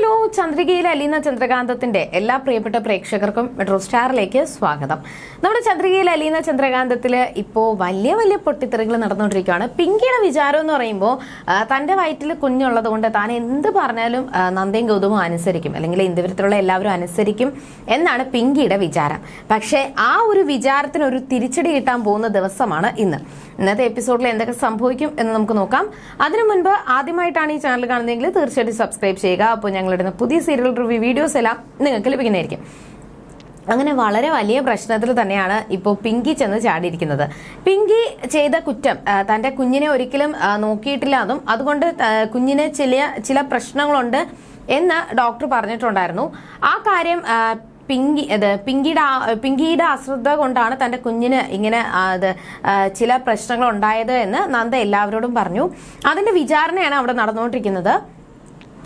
Hello ചന്ദ്രികയിലെ Aleena ചന്ദ്രകാന്തത്തിന്റെ എല്ലാ പ്രിയപ്പെട്ട പ്രേക്ഷകർക്കും മെട്രോ സ്റ്റാറിലേക്ക് സ്വാഗതം. നമ്മുടെ ചന്ദ്രികയിലെ അലീന ചന്ദ്രകാന്തത്തിൽ ഇപ്പോ വലിയ വലിയ പൊട്ടിത്തെറികൾ നടന്നുകൊണ്ടിരിക്കുകയാണ്. പിങ്കിയുടെ വിചാരം എന്ന് പറയുമ്പോൾ തന്റെ വയറ്റിൽ കുഞ്ഞുള്ളത് കൊണ്ട് താൻ എന്ത് പറഞ്ഞാലും നന്ദയും ഗൗതമും അനുസരിക്കും. അല്ലെങ്കിൽ ഇന്ത്യവരത്തിലുള്ള എല്ലാവരും അനുസരിക്കും എന്നാണ് പിങ്കിയുടെ വിചാരം. പക്ഷേ ആ ഒരു വിചാരത്തിന് ഒരു തിരിച്ചടി കിട്ടാൻ പോകുന്ന ദിവസമാണ് ഇന്ന്. ഇന്നത്തെ എപ്പിസോഡിൽ എന്തൊക്കെ സംഭവിക്കും എന്ന് നമുക്ക് നോക്കാം. അതിനു മുൻപ് ആദ്യമായിട്ടാണ് ഈ ചാനൽ കാണുന്നതെങ്കിൽ തീർച്ചയായിട്ടും സബ്സ്ക്രൈബ് ചെയ്യുക. അപ്പോൾ ഞങ്ങളിടുന്ന പുതിയ സീരിയൽ റിവ്യൂ വീഡിയോസ് എല്ലാം നിങ്ങൾക്ക് ലഭിക്കുന്നതായിരിക്കും. അങ്ങനെ വളരെ വലിയ പ്രശ്നത്തിൽ തന്നെയാണ് ഇപ്പോൾ പിങ്കി ചെന്ന് ചാടിയിരിക്കുന്നത്. പിങ്കി ചെയ്ത കുറ്റം തന്റെ കുഞ്ഞിനെ ഒരിക്കലും നോക്കിയിട്ടില്ല എന്നും അതുകൊണ്ട് കുഞ്ഞിന് ചില ചില പ്രശ്നങ്ങളുണ്ട് എന്ന് ഡോക്ടർ പറഞ്ഞിട്ടുണ്ടായിരുന്നു. ആ കാര്യം പിങ്കി ഇത് പിങ്കിയുടെ പിങ്കിയുടെ അശ്രദ്ധ കൊണ്ടാണ് തന്റെ കുഞ്ഞിന് ഇങ്ങനെ അത് ചില പ്രശ്നങ്ങൾ ഉണ്ടായത് എന്ന് നന്ദ എല്ലാവരോടും പറഞ്ഞു. അതിന്റെ വിചാരണയാണ് അവിടെ നടന്നുകൊണ്ടിരിക്കുന്നത്.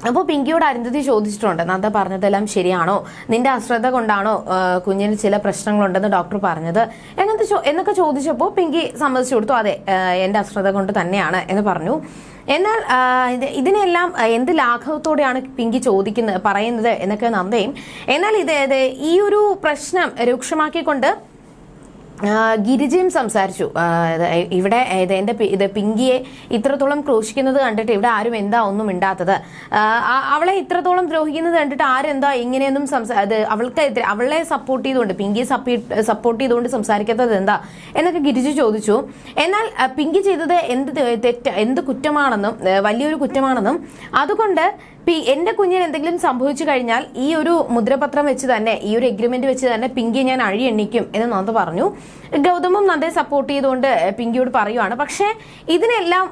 അപ്പോൾ പിങ്കിയോട് അരുന്ധതി ചോദിച്ചിട്ടുണ്ട്. നന്ദ പറഞ്ഞതെല്ലാം ശരിയാണോ? നിന്റെ അശ്രദ്ധ കൊണ്ടാണോ കുഞ്ഞിന് ചില പ്രശ്നങ്ങളുണ്ടെന്ന് ഡോക്ടർ പറഞ്ഞത്? എങ്ങനത്തെ എന്നൊക്കെ ചോദിച്ചപ്പോൾ പിങ്കി സമ്മതിച്ചു കൊടുത്തു. അതെ എന്റെ അശ്രദ്ധ കൊണ്ട് തന്നെയാണ് എന്ന് പറഞ്ഞു. എന്നാൽ ഇതിനെല്ലാം എന്ത് ലാഘവത്തോടെയാണ് പിങ്കി ചോദിക്കുന്നത് പറയുന്നത് എന്നൊക്കെ നന്ദയും. എന്നാൽ ഇത് ഈ ഒരു പ്രശ്നം രൂക്ഷമാക്കിക്കൊണ്ട് ഗിരിജയും സംസാരിച്ചു. ഇവിടെ എന്റെ ഇത് പിങ്കിയെ ഇത്രത്തോളം ക്രോശിക്കുന്നത് കണ്ടിട്ട് ഇവിടെ ആരും എന്താ ഒന്നും ആ- അവളെ ഇത്രത്തോളം ദ്രോഹിക്കുന്നത് കണ്ടിട്ട് ആരെന്താ ഇങ്ങനെയൊന്നും സംസാ അവൾക്ക് അവളെ സപ്പോർട്ട് ചെയ്തുകൊണ്ട് പിങ്കിയെ സപ്പോർട്ട് ചെയ്തുകൊണ്ട് സംസാരിക്കാത്തത് എന്താ? എന്നൊക്കെ ഗിരിജ ചോദിച്ചു. എന്നാൽ പിങ്കി ചെയ്തത് എന്ത് തെറ്റ് എന്ത് കുറ്റമാണെന്നും വലിയൊരു കുറ്റമാണെന്നും അതുകൊണ്ട് പി എന്റെ കുഞ്ഞിന് എന്തെങ്കിലും സംഭവിച്ചു കഴിഞ്ഞാൽ ഈ ഒരു മുദ്രപത്രം വെച്ച് തന്നെ ഈ ഒരു എഗ്രിമെന്റ് വെച്ച് തന്നെ പിങ്കി ഞാൻ അഴി എണ്ണിക്കും എന്ന് നന്ദ പറഞ്ഞു. ഗൗതമും നന്ദയെ സപ്പോർട്ട് ചെയ്തുകൊണ്ട് പിങ്കിയോട് പറയുവാണ്. പക്ഷേ ഇതിനെല്ലാം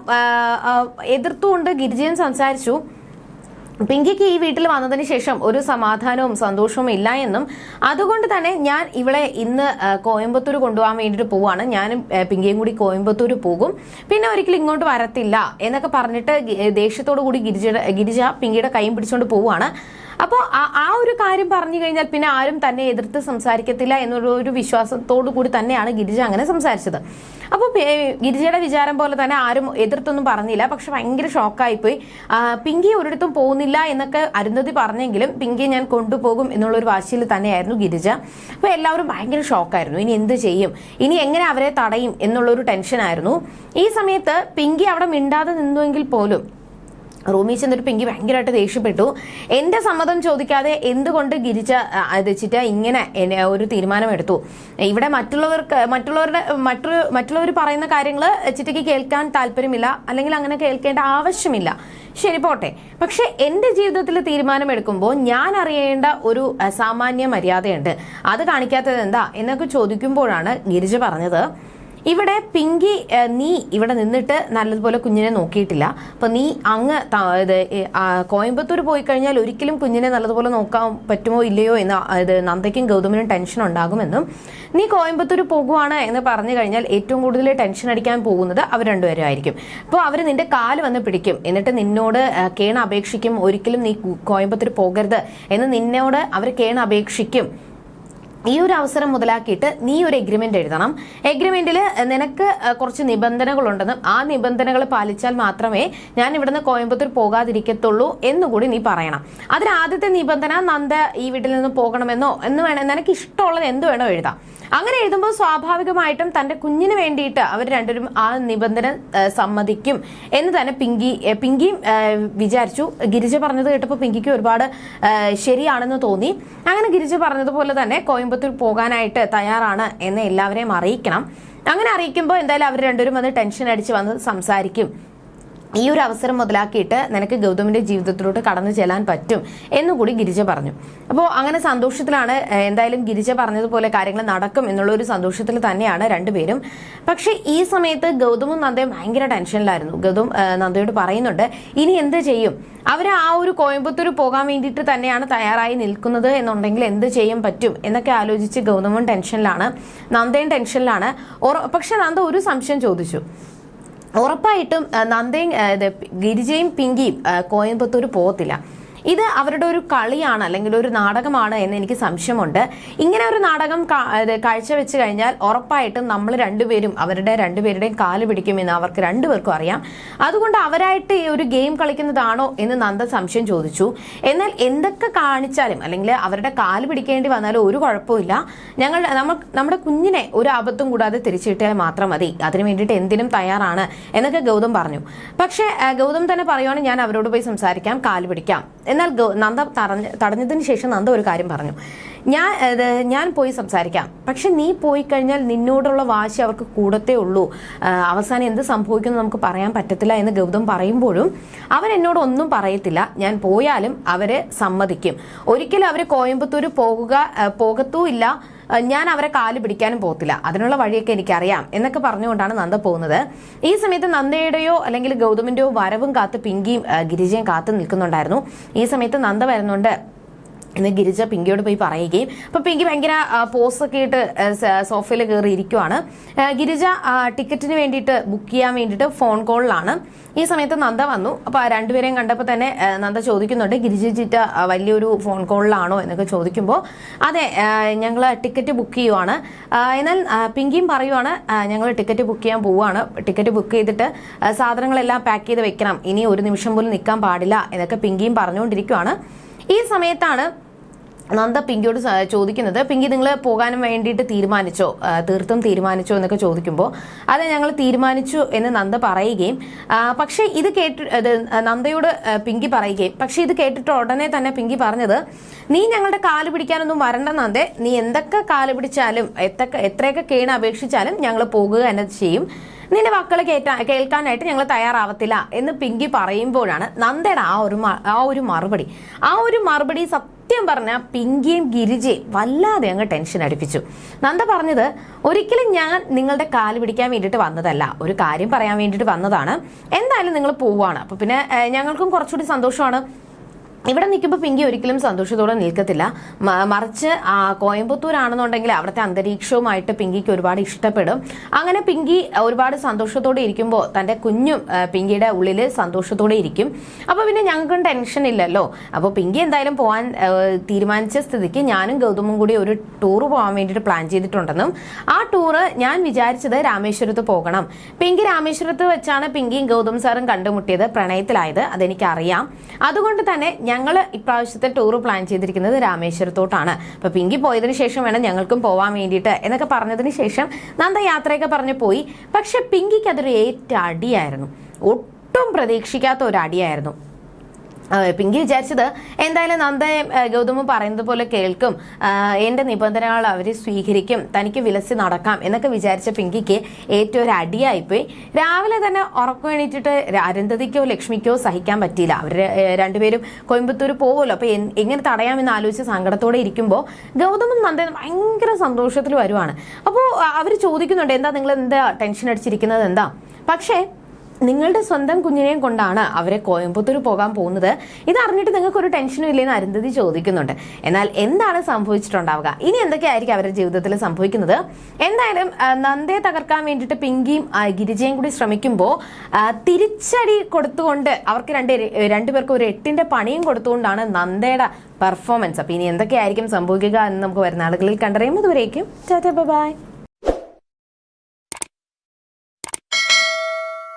എതിർത്തുകൊണ്ട് ഗിരിജയൻ സംസാരിച്ചു. പിങ്കിക്ക് ഈ വീട്ടിൽ വന്നതിന് ശേഷം ഒരു സമാധാനവും സന്തോഷവും ഇല്ല എന്നും അതുകൊണ്ട് തന്നെ ഞാൻ ഇവളെ ഇന്ന് കോയമ്പത്തൂർ കൊണ്ടുപോകാൻ വേണ്ടിയിട്ട് പോവാണ്. ഞാനും പിങ്കിയും കൂടി കോയമ്പത്തൂർ പോകും. പിന്നെ ഒരിക്കലും ഇങ്ങോട്ട് വരത്തില്ല എന്നൊക്കെ പറഞ്ഞിട്ട് ദേഷ്യത്തോടു കൂടി ഗിരിജ ഗിരിജ പിങ്കിയുടെ കൈയും പിടിച്ചുകൊണ്ട് പോവാണ്. അപ്പോൾ ആ ഒരു കാര്യം പറഞ്ഞു കഴിഞ്ഞാൽ പിന്നെ ആരും തന്നെ എതിർത്ത് സംസാരിക്കത്തില്ല എന്നുള്ള ഒരു വിശ്വാസത്തോടു കൂടി തന്നെയാണ് ഗിരിജ അങ്ങനെ സംസാരിച്ചത്. അപ്പോൾ ഗിരിജയുടെ വിചാരം പോലെ തന്നെ ആരും എതിർത്തൊന്നും പറഞ്ഞില്ല. പക്ഷെ ഭയങ്കര ഷോക്കായി പോയി പിങ്കി ഒരിടത്തും പോകുന്നില്ല എന്നൊക്കെ അരുന്ധതി പറഞ്ഞെങ്കിലും പിങ്കി ഞാൻ കൊണ്ടുപോകും എന്നുള്ളൊരു വാശിയിൽ തന്നെയായിരുന്നു ഗിരിജ. അപ്പോൾ എല്ലാവരും ഭയങ്കര ഷോക്കായിരുന്നു. ഇനി എന്ത് ചെയ്യും? ഇനി എങ്ങനെ അവരെ തടയും എന്നുള്ളൊരു ടെൻഷനായിരുന്നു. ഈ സമയത്ത് പിങ്കി അവിടെ മിണ്ടാതെ നിന്നുവെങ്കിൽ പോലും റൂമിൽ ചെന്നിട്ട് പിങ്കി ഭയങ്കരമായിട്ട് ദേഷ്യപ്പെട്ടു. എന്റെ സമ്മതം ചോദിക്കാതെ എന്തുകൊണ്ട് ഗിരിച്ച ചിറ്റ ഇങ്ങനെ ഒരു തീരുമാനമെടുത്തു. ഇവിടെ മറ്റുള്ളവർക്ക് മറ്റുള്ളവരുടെ മറ്റൊരു മറ്റുള്ളവർ പറയുന്ന കാര്യങ്ങൾ ചിറ്റയ്ക്ക് കേൾക്കാൻ താല്പര്യമില്ല. അല്ലെങ്കിൽ അങ്ങനെ കേൾക്കേണ്ട ആവശ്യമില്ല. ശരി പോട്ടെ. പക്ഷെ എന്റെ ജീവിതത്തിൽ തീരുമാനമെടുക്കുമ്പോൾ ഞാൻ അറിയേണ്ട ഒരു സാമാന്യ മര്യാദയുണ്ട്. അത് കാണിക്കാത്തത് എന്താ എന്നൊക്കെ ചോദിക്കുമ്പോഴാണ് ഗിരിജ പറഞ്ഞത്. ഇവിടെ പിങ്കി നീ ഇവിടെ നിന്നിട്ട് നല്ലതുപോലെ കുഞ്ഞിനെ നോക്കിയിട്ടില്ല. അപ്പൊ നീ അങ്ങ് അതായത് കോയമ്പത്തൂർ പോയി കഴിഞ്ഞാൽ ഒരിക്കലും കുഞ്ഞിനെ നല്ലതുപോലെ നോക്കാൻ പറ്റുമോ ഇല്ലയോ എന്ന് ഇത് നന്ദയ്ക്കും ഗൗതമിനും ടെൻഷൻ ഉണ്ടാകുമെന്നും നീ കോയമ്പത്തൂർ പോകുവാണ് എന്ന് പറഞ്ഞു കഴിഞ്ഞാൽ ഏറ്റവും കൂടുതൽ ടെൻഷൻ അടിക്കാൻ പോകുന്നത് അവർ രണ്ടുപേരും ആയിരിക്കും. അപ്പോൾ അവർ നിന്റെ കാൽ വന്ന് പിടിക്കും. എന്നിട്ട് നിന്നോട് കേണ അപേക്ഷിക്കും. ഒരിക്കലും നീ കോയമ്പത്തൂർ പോകരുത് എന്ന് നിന്നോട് അവർ കേണ അപേക്ഷിക്കും. ഈ ഒരു അവസരം മുതലാക്കിയിട്ട് നീ ഒരു എഗ്രിമെന്റ് എഴുതണം. എഗ്രിമെന്റിൽ നിനക്ക് കുറച്ച് നിബന്ധനകളുണ്ടെന്നും ആ നിബന്ധനകൾ പാലിച്ചാൽ മാത്രമേ ഞാൻ ഇവിടുന്ന് കോയമ്പത്തൂർ പോകാതിരിക്കത്തുള്ളൂ എന്നുകൂടി നീ പറയണം. അതിന് ആദ്യത്തെ നിബന്ധന നന്ദ ഈ വീട്ടിൽ നിന്ന് പോകണമെന്നോ എന്ന് വേണം നിനക്ക് ഇഷ്ടമുള്ളത് എന്ത് വേണോ എഴുതാം. അങ്ങനെ എഴുതുമ്പോൾ സ്വാഭാവികമായിട്ടും തന്റെ കുഞ്ഞിന് വേണ്ടിയിട്ട് അവർ രണ്ടുപേരും ആ നിബന്ധന സമ്മതിക്കും എന്ന് തന്നെ പിങ്കി പിങ്കിയും വിചാരിച്ചു. ഗിരിജ പറഞ്ഞത് കേട്ടപ്പോൾ പിങ്കിക്ക് ഒരുപാട് ശരിയാണെന്ന് തോന്നി. അങ്ങനെ ഗിരിജ പറഞ്ഞതുപോലെ തന്നെ കോയമ്പത്തൂർ പോകാനായിട്ട് തയ്യാറാണ് എന്ന് എല്ലാവരെയും അറിയിക്കണം. അങ്ങനെ അറിയിക്കുമ്പോൾ എന്തായാലും അവർ രണ്ടുപേരും വന്ന് ടെൻഷൻ അടിച്ച് വന്ന് സംസാരിക്കും. ഈ ഒരു അവസരം മുതലാക്കിയിട്ട് നിനക്ക് ഗൗതമിന്റെ ജീവിതത്തിലോട്ട് കടന്നു ചെല്ലാൻ പറ്റും എന്നുകൂടി ഗിരിജ പറഞ്ഞു. അപ്പോൾ അങ്ങനെ സന്തോഷത്തിലാണ് എന്തായാലും ഗിരിജ പറഞ്ഞതുപോലെ കാര്യങ്ങൾ നടക്കും എന്നുള്ള ഒരു സന്തോഷത്തിൽ തന്നെയാണ് രണ്ടുപേരും. പക്ഷേ ഈ സമയത്ത് ഗൗതമും നന്ദയും ഭയങ്കര ടെൻഷനിലായിരുന്നു. ഗൗതം നന്ദയോട് പറയുന്നുണ്ട് ഇനി എന്ത് ചെയ്യും? അവർ ആ ഒരു കോയമ്പത്തൂർ പോകാൻ വേണ്ടിയിട്ട് തന്നെയാണ് തയ്യാറായി നിൽക്കുന്നത് എന്നുണ്ടെങ്കിൽ എന്ത് ചെയ്യാൻ പറ്റും? എന്നൊക്കെ ആലോചിച്ച് ഗൗതമും ടെൻഷനിലാണ് നന്ദയും ടെൻഷനിലാണ്. പക്ഷെ നന്ദ ഒരു സംശയം ചോദിച്ചു. ഉറപ്പായിട്ടും നന്ദയും ഗിരിജയും പിങ്കിയും കോയമ്പത്തൂർ പോകത്തില്ല. ഇത് അവരുടെ ഒരു കളിയാണ് അല്ലെങ്കിൽ ഒരു നാടകമാണ് എന്ന് എനിക്ക് സംശയമുണ്ട്. ഇങ്ങനെ ഒരു നാടകം കാഴ്ചവെച്ച് കഴിഞ്ഞാൽ ഉറപ്പായിട്ടും നമ്മൾ രണ്ടുപേരും അവരുടെ രണ്ടുപേരുടെയും കാൽ പിടിക്കുമെന്ന് അവർക്ക് രണ്ടുപേർക്കും അറിയാം. അതുകൊണ്ട് അവരായിട്ട് ഈ ഒരു ഗെയിം കളിക്കുന്നതാണോ എന്ന് നന്ദ സംശയം ചോദിച്ചു. എന്നാൽ എന്തൊക്കെ കാണിച്ചാലും അല്ലെങ്കിൽ അവരുടെ കാൽ പിടിക്കേണ്ടി വന്നാലും ഒരു കുഴപ്പമില്ല ഞങ്ങൾ നമ്മൾ നമ്മുടെ കുഞ്ഞിനെ ഒരു ആപത്തും കൂടാതെ തിരിച്ചിട്ടാൽ മാത്രം മതി. അതിനു വേണ്ടിയിട്ട് എന്തിനും തയ്യാറാണ് എന്നൊക്കെ ഗൗതം പറഞ്ഞു. പക്ഷേ ഗൗതം തന്നെ പറയുവാണെങ്കിൽ ഞാൻ അവരോട് പോയി സംസാരിക്കാം കാൽ പിടിക്കാം. എന്നാൽ നന്ദ തടഞ്ഞ തടഞ്ഞതിന് ശേഷം നന്ദ ഒരു കാര്യം പറഞ്ഞു. ഞാൻ ഞാൻ പോയി സംസാരിക്കാം. പക്ഷെ നീ പോയി കഴിഞ്ഞാൽ നിന്നോടുള്ള വാശി അവർക്ക് കൂടത്തേ ഉള്ളൂ. അവസാനം എന്ത് സംഭവിക്കുന്നു നമുക്ക് പറയാൻ പറ്റത്തില്ല എന്ന് ഗൗതം പറയുമ്പോഴും അവൻ എന്നോട് ഒന്നും പറയത്തില്ല. ഞാൻ പോയാലും അവരെ സമ്മതിക്കും. ഒരിക്കലും അവർ കോയമ്പത്തൂർ പോകുക ഇല്ല. ഞാൻ അവരെ കാൽ പിടിക്കാനും പോകത്തില്ല. അതിനുള്ള വഴിയൊക്കെ എനിക്കറിയാം എന്നൊക്കെ പറഞ്ഞുകൊണ്ടാണ് നന്ദ പോകുന്നത്. ഈ സമയത്ത് നന്ദയുടെയോ അല്ലെങ്കിൽ ഗൗതമിന്റെയോ വരവും കാത്ത് പിങ്കിയും ഗിരിജയും കാത്തു നിൽക്കുന്നുണ്ടായിരുന്നു. ഈ സമയത്ത് നന്ദ വരുന്നുണ്ട്. എന്ന് ഗിരിജ പിങ്കിയോട് പോയി പറയുകയും. അപ്പൊ പിങ്കി ഭയങ്കര പോസൊക്കെ ഇട്ട് സോഫയിൽ കയറി ഇരിക്കുവാണ്. ഗിരിജ ടിക്കറ്റിന് വേണ്ടിയിട്ട് ബുക്ക് ചെയ്യാൻ വേണ്ടിയിട്ട് ഫോൺ കോളിലാണ് ഈ സമയത്ത് നന്ദ വന്നു. അപ്പൊ രണ്ടുപേരെയും കണ്ടപ്പോൾ തന്നെ നന്ദ ചോദിക്കുന്നുണ്ട് ഗിരിജ ചിറ്റ വലിയൊരു ഫോൺ കോളിലാണോ എന്നൊക്കെ ചോദിക്കുമ്പോൾ അതെ ഞങ്ങൾ ടിക്കറ്റ് ബുക്ക് ചെയ്യുവാണ്. എന്നാൽ പിങ്കിയും പറയുവാണ് ഞങ്ങൾ ടിക്കറ്റ് ബുക്ക് ചെയ്യാൻ പോവുകയാണ് ടിക്കറ്റ് ബുക്ക് ചെയ്തിട്ട് സാധനങ്ങളെല്ലാം പാക്ക് ചെയ്ത് വെക്കണം. ഇനി ഒരു നിമിഷം പോലും നിൽക്കാൻ പാടില്ല എന്നൊക്കെ പിങ്കിയും പറഞ്ഞുകൊണ്ടിരിക്കുവാണ്. ഈ സമയത്താണ് നന്ദ പിങ്കിയോട് ചോദിക്കുന്നത് പിങ്കി നിങ്ങൾ പോകാനും വേണ്ടിയിട്ട് തീരുമാനിച്ചോ? തീർത്തും തീരുമാനിച്ചോ? എന്നൊക്കെ ചോദിക്കുമ്പോൾ അത് ഞങ്ങൾ തീരുമാനിച്ചു എന്ന് നന്ദ പറയുകയും പക്ഷേ ഇത് കേട്ട് നന്ദയോട് പിങ്കി പറയുകയും പക്ഷേ ഇത് കേട്ടിട്ട് ഉടനെ തന്നെ പിങ്കി പറഞ്ഞത് നീ ഞങ്ങളുടെ കാൽ പിടിക്കാനൊന്നും വരണ്ട നന്ദേ. നീ എന്തൊക്കെ കാൽ പിടിച്ചാലും എത്തൊക്കെ എത്രയൊക്കെ കേണ് അപേക്ഷിച്ചാലും ഞങ്ങൾ പോകുക തന്നെ ചെയ്യും. നിന്റെ വാക്കുകൾ കേട്ടാ കേൾക്കാനായിട്ട് ഞങ്ങൾ തയ്യാറാവത്തില്ല എന്ന് പിങ്കി പറയുമ്പോഴാണ് നന്ദയുടെ ആ ഒരു ആ ഒരു മറുപടി. ആ ഒരു മറുപടി സത്യം പറഞ്ഞ പിങ്കിയും ഗിരിജയും വല്ലാതെ അങ്ങ് ടെൻഷൻ അടിപ്പിച്ചു. നന്ദ പറഞ്ഞത് ഒരിക്കലും ഞാൻ നിങ്ങളുടെ കാൽ പിടിക്കാൻ വേണ്ടിയിട്ട് വന്നതല്ല. ഒരു കാര്യം പറയാൻ വേണ്ടിയിട്ട് വന്നതാണ്. എന്തായാലും നിങ്ങൾ പോവാണ് അപ്പൊ പിന്നെ ഞങ്ങൾക്കും കുറച്ചുകൂടി സന്തോഷമാണ്. ഇവിടെ നിൽക്കുമ്പോൾ പിങ്കി ഒരിക്കലും സന്തോഷത്തോടെ നിൽക്കത്തില്ല. മറിച്ച് കോയമ്പത്തൂരാണെന്നുണ്ടെങ്കിൽ അവിടുത്തെ അന്തരീക്ഷവുമായിട്ട് പിങ്കിക്ക് ഒരുപാട് ഇഷ്ടപ്പെടും. അങ്ങനെ പിങ്കി ഒരുപാട് സന്തോഷത്തോടെ ഇരിക്കുമ്പോൾ തന്റെ കുഞ്ഞും പിങ്കിയുടെ ഉള്ളിൽ സന്തോഷത്തോടെ ഇരിക്കും. അപ്പോൾ പിന്നെ ഞങ്ങൾക്കും ടെൻഷൻ ഇല്ലല്ലോ. അപ്പോൾ പിങ്കി എന്തായാലും പോകാൻ തീരുമാനിച്ച സ്ഥിതിക്ക് ഞാനും ഗൗതമും കൂടി ഒരു ടൂർ പോകാൻ വേണ്ടിയിട്ട് പ്ലാൻ ചെയ്തിട്ടുണ്ടെന്നും ആ ടൂറ് ഞാൻ വിചാരിച്ചത് രാമേശ്വരത്ത് പോകണം. പിങ്കി രാമേശ്വരത്ത് വെച്ചാണ് പിങ്കിയും ഗൗതം സാറും കണ്ടുമുട്ടിയത് പ്രണയത്തിലായത് അതെനിക്കറിയാം. അതുകൊണ്ട് തന്നെ ഞങ്ങൾ ഇപ്രാവശ്യത്തെ ടൂർ പ്ലാൻ ചെയ്തിരിക്കുന്നത് രാമേശ്വരത്തോട്ടാണ്. അപ്പോൾ പിങ്കി പോയതിന് ശേഷം വേണം ഞങ്ങൾക്കും പോവാൻ വേണ്ടിയിട്ട് എന്നൊക്കെ പറഞ്ഞതിന് ശേഷം നന്ദ യാത്രയൊക്കെ പറഞ്ഞു പോയി. പക്ഷെ പിങ്കിക്ക് അതൊരു ഏറ്റ അടിയായിരുന്നു. ഒട്ടും പ്രതീക്ഷിക്കാത്ത ഒരു അടിയായിരുന്നു. പിങ്കി വിചാരിച്ചത് എന്തായാലും നന്ദയും ഗൗതമും പറയുന്നത് പോലെ കേൾക്കും. എന്റെ നിബന്ധനകൾ അവർ സ്വീകരിക്കും. തനിക്ക് വിലസി നടക്കാം എന്നൊക്കെ വിചാരിച്ച പിങ്കിക്ക് ഏറ്റവും ഒരു അടിയായിപ്പോയി. രാവിലെ തന്നെ ഉറക്കം എണീറ്റിട്ട് അരുന്ധതിക്കോ ലക്ഷ്മിക്കോ സഹിക്കാൻ പറ്റിയില്ല. അവർ രണ്ടുപേരും കോയമ്പത്തൂർ പോകുമല്ലോ. അപ്പോൾ എങ്ങനെ തടയാമെന്ന് ആലോചിച്ച് സങ്കടത്തോടെ ഇരിക്കുമ്പോൾ ഗൗതമും നന്ദയും ഭയങ്കര സന്തോഷത്തിൽ വരുവാണ്. അപ്പോൾ അവർ ചോദിക്കുന്നുണ്ട് എന്താ നിങ്ങൾ എന്താ ടെൻഷൻ അടിച്ചിരിക്കുന്നത്? എന്താ? പക്ഷേ നിങ്ങളുടെ സ്വന്തം കുഞ്ഞിനെയും കൊണ്ടാണ് അവരെ കോയമ്പത്തൂർ പോകാൻ പോകുന്നത്. ഇത് അറിഞ്ഞിട്ട് നിങ്ങൾക്ക് ഒരു ടെൻഷനും ഇല്ലെന്ന് അരുന്ധതി ചോദിക്കുന്നുണ്ട്. എന്നാൽ എന്താണ് സംഭവിച്ചിട്ടുണ്ടാവുക? ഇനി എന്തൊക്കെയായിരിക്കും അവരുടെ ജീവിതത്തിൽ സംഭവിക്കുന്നത്? എന്തായാലും നന്ദയെ തകർക്കാൻ വേണ്ടിയിട്ട് പിങ്കിയും ഗിരിജയും കൂടി ശ്രമിക്കുമ്പോൾ തിരിച്ചടി കൊടുത്തുകൊണ്ട് അവർക്ക് രണ്ട് രണ്ടുപേർക്കും ഒരു എട്ടിന്റെ പണിയും കൊടുത്തുകൊണ്ടാണ് നന്ദയുടെ പെർഫോമൻസ് അപ്പൊ ഇനി എന്തൊക്കെയായിരിക്കും സംഭവിക്കുക എന്ന് നമുക്ക് വരുന്ന ആളുകളിൽ കണ്ടറിയും. അതുവരേക്കും ബൈ.